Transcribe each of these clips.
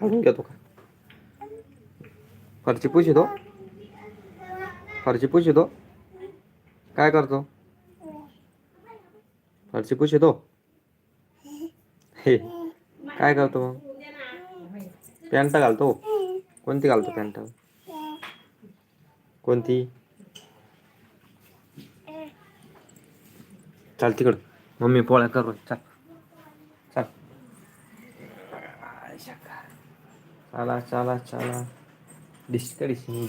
काढून घेतो का फरची पुशितो फरची पुशितो काय करतो फरची पुशितो हे काय करतो मग पॅन्ट घालतो कोणती घालतो पॅन्ट कोणती चाल तिकडं मम्मी पोळ्या करू चल चल डिस्क डिसिंग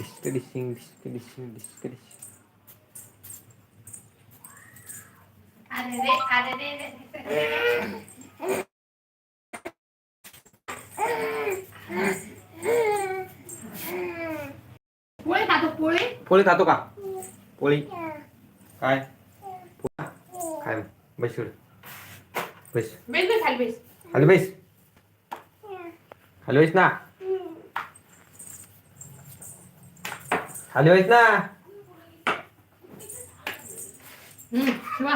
अरे रे अरे रे रे. पोळी खातो पोळी? पोळी खातो का? पोळी. काय? काय बस. बेस बेस खाली बेस. खाली बैस. खाली बैस ना. खाली बैस ना. हम्म वा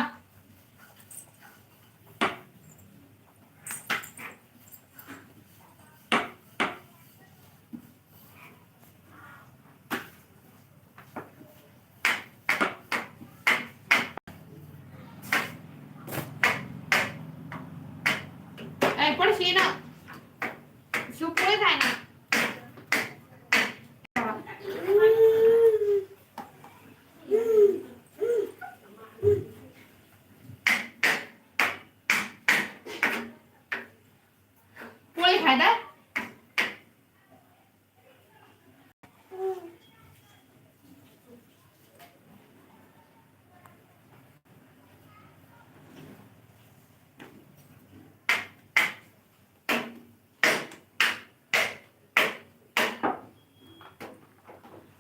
ए पडशी ना. शिव पोळी ना kadar?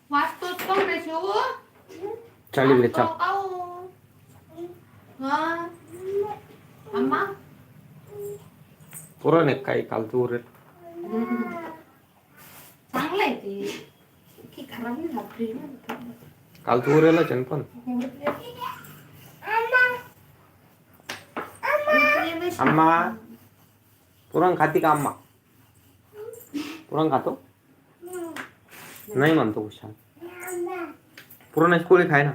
What to song, Resu? Charlie, let's go. पुरण आहे काही काल तू उरेल चांगलं आहे ते की खराब नाही झालं फ्रीज काल तू उरेलच आहे ना पण अम्मा पुरण खाती का अम्मा पुरण खातो नाही म्हणतो हुशार पुरणाची पोळी खाय ना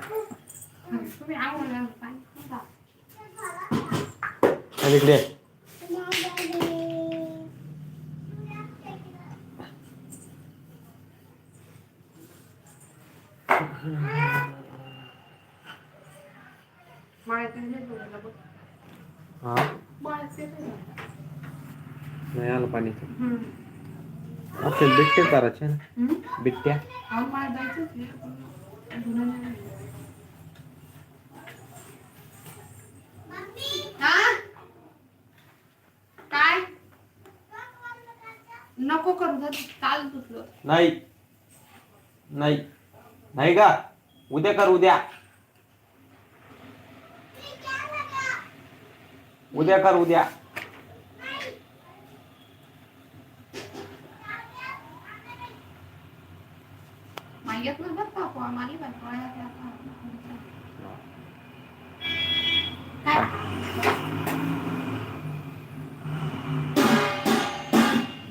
तुम्ही हा. नाही आलं पाणी हम्म. आपले बिट्टे करायचे ना हम्म? बिट्ट्या. हा? काय नको करू काल तुटलं नाही नाही नाही का? उद्या कर उद्या. उद्या कर उद्या. मागेत ना बरं का माली पण पोळ्या काय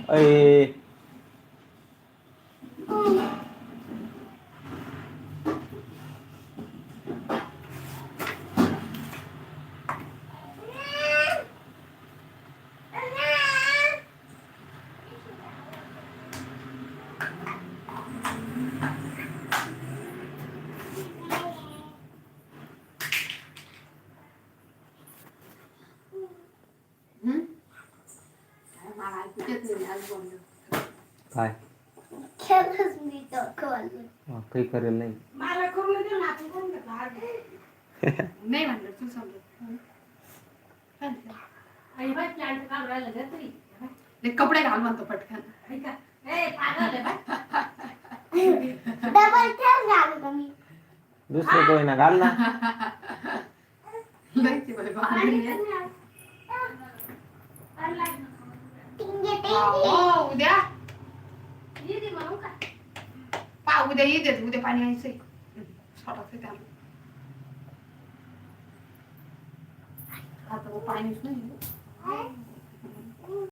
अय हम्म? काय? खेळच मी तो कॉल हा, काही करेल नाही. मला करून दे ना आपण करून घेतो. नाही म्हणलं तू समजत? आई बाई प्लांट काम राहिलं का तरी. ते कपडे घाल म्हणतो पटकन. ऐका ए पागल आहे बाई. डबल खेळ झालं का मी. दुसरं कोणी ना घाल ना. लय ती बाई बांधली आहे. हा, उद्या पा उद्या ये देत उद्या पाणी यायचंय सोडायचं त्याला आता पाणीच नाही.